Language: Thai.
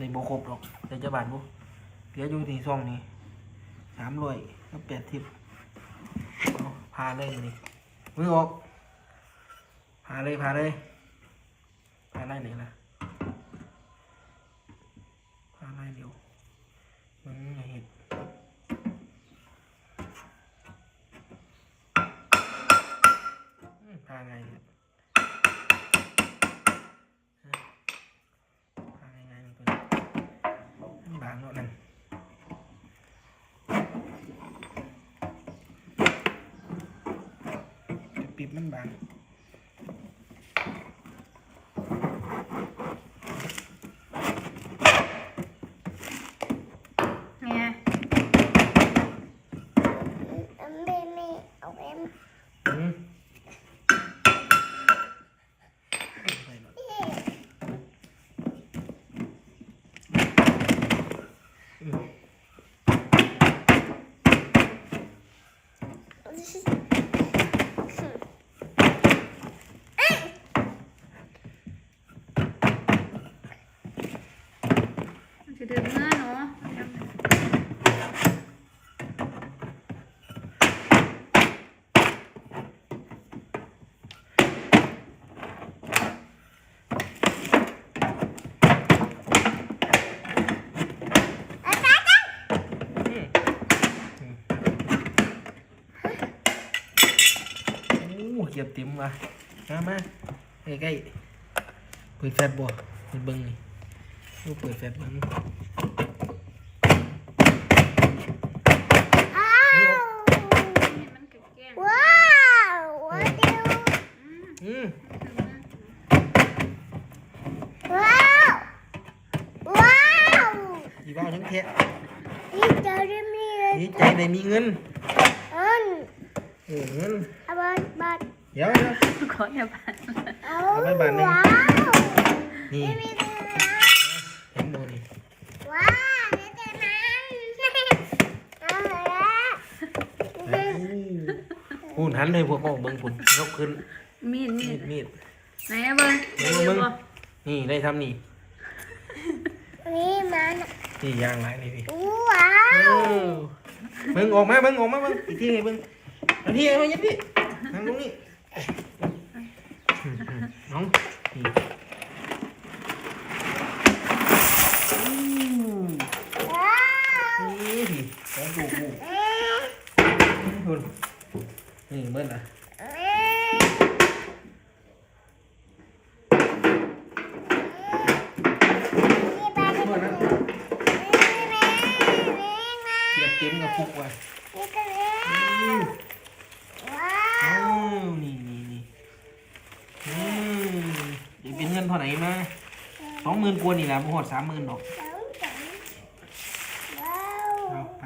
ในโบครบหรอกแต่จะบาทบุเหลืออยู่ที่ซองนี้สามร้อยก็แปดทิพพาเลยนี่มือออกพาเลยพาเลยพาไล่ไหนล่ะพาไล่เดียว มันบางเนาะนั่น ปิดมันบาง เนี่ย ไม่ไม่เอาเอ็ม อืมใส่หน่อยอืม มันจะเดือดเนื้อเนาะอืมโอ้เกียบติ๋มว่ะมามาใกล้ๆเปิดแฟลชบ่เปิดเบิ้งนี่ ดูเปิดแฟลชเบิ้งอ้าวนี่มันแกล้งว้าวว้าวเดียวอืมอืมว้าวว้าวอีบ้าทั้งเทะนี่เจอได้ไหมดีใจได้มีเงินอันเออเงินเอาบัตรบัตรเดี๋ยวนะขออย่าผ่านเอาเอาไว้บัตรหนึ่งว้าวนี่ไม่มีเงินนะ เห็นโมนี่ ว้าวไม่เจอนั้นเอาละ พูนหันเลยพวกเขาเบิ้งพุ่นยกขึ้นมีดมีมีดดมีดไหนอะเบิ้งเบิ้งเดี๋ยวเบิ้งบ่นี่ได้ทำนี่นี่มันนี่ยางไรนี่พี่ว้าเอวอเบิ้งออกมาเบิ้งออกมาเบิ้งอีกทีเบิ้งอันที่ไอ้มายัดพี่นั่งตรงนี้น้องนี่ว้าวนี่พี่ของกูกูเอ๊ะพุ่ นนี่เบิ้งนะเอ๊ะนี่ไปกันพุ่นนะแม่แม่แม่เกียบเต็มกับฟุกว่ะนี่กันแล้อืมว้าอ้าววนี่นี่นี่อืมเดี๋ยวเป็นเงินเท่าไหร่มาสองหมื่นกว่านี่แหละบ่หอดสามหมื่นดอกสองสามว้าวเอาไป